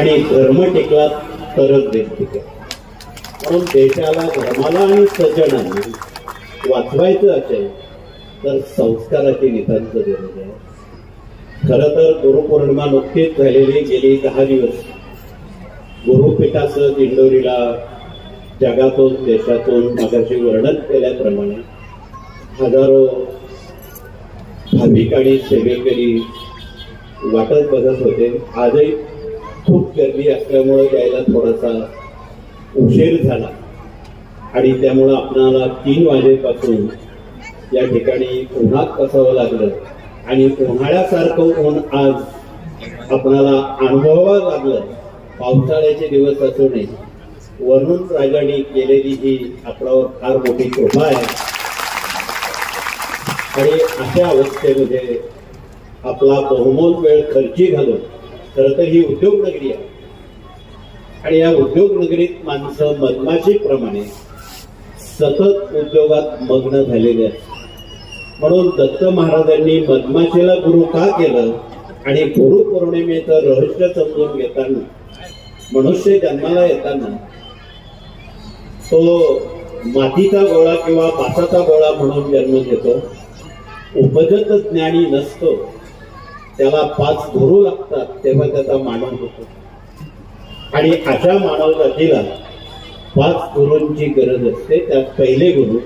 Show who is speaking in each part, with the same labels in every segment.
Speaker 1: आणि धर्म टिकला तरच देश टिकेल म्हणून देशाला धर्माला आणि सज्जनांना वाचवायचं असेल तर संस्काराची नितांत गरज आहे खरं तर गुरुपौर्णिमा नुकतीच झालेली गेली दहा दिवस. गुरुपीठाचं दिंडोरीला जगातून देशातून मगाशी वर्णन केल्याप्रमाणे हजारो भाविकांनी सेवेकरी वाटत बघत होते. आजही खूप गर्दी असल्यामुळे यायला थोडासा उशीर झाला. आणि त्यामुळं आपणाला तीन वाजेपासून या ठिकाणी उन्हात बसावं लागलं. आणि उन्हाळ्यासारखं ऊन आज आपणाला अनुभवावं लागलं. पावसाळ्याचे दिवस असू नये. वरून राजाने केलेली ही आपल्यावर फार मोठी कृपा आहे. आणि अशा अवस्थेमध्ये आपला बहुमोल वेळ खर्ची घालून खरं तर ही उद्योग नगरी आहे. आणि या उद्योग नगरीत माणसं मधमाशीप्रमाणे सतत उद्योगात मग्न झालेले आहेत. म्हणून दत्त महाराजांनी मधमाशीला गुरु का केलं? आणि गुरु पौर्णिमेचं रहस्य समजून घेताना मनुष्य जन्माला येताना तो मातीचा गोळा किंवा पासाचा गोळा म्हणून जन्म घेतो. उपजत ज्ञानी नसतो. त्याला पाच गुरु लागतात तेव्हा त्याचा मानव होतो. आणि अशा मानव जातीला पाच गुरूंची गरज असते. त्यात पहिले गुरु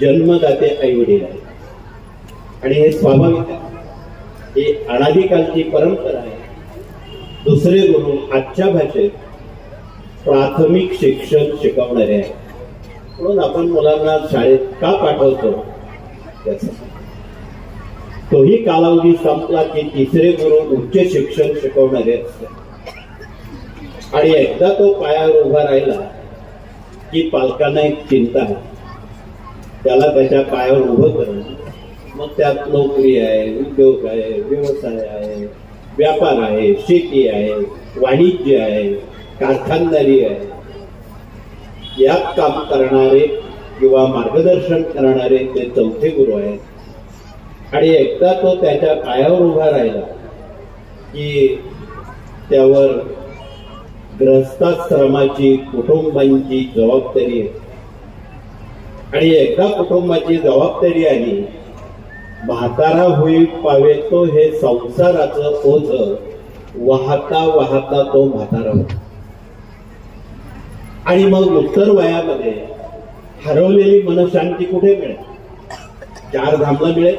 Speaker 1: जन्मदाते आई वडील आहे आणि हे स्वाभाविक आहे. ही अनादिकालची परंपरा आहे. दुसरे गुरु आजच्या भाषेत प्राथमिक शिक्षण शिकवणारे आहे म्हणून आपण मुलांना शाळेत का पाठवतो? त्याचं तोही कालावधी संपला की तिसरे गुरु उच्च शिक्षण शिकवणारे असतात. आणि एकदा तो पायावर उभा राहिला की पालकांना एक चिंता आहे. त्याला त्याच्या पायावर उभं करणं. मग त्यात नोकरी आहे उद्योग आहे व्यवसाय आहे व्यापार आहे शेती आहे वाणिज्य आहे कारखानदारी आहे. यात काम करणारे किंवा मार्गदर्शन करणारे ते चौथे गुरु आहेत. आणि एकदा तो त्याच्या पायावर उभा राहिला की त्यावर ग्रहस्थाश्रमाची कुटुंबांची जबाबदारी आहे. आणि एकदा कुटुंबाची जबाबदारी आली म्हातारा होई पावे तो हे संसाराचं ओझ वाहता वाहता तो म्हातारा होता. आणि मग उत्तर वयामध्ये हरवलेली मनशांती कुठे मिळेल? चार धामला मिळेल?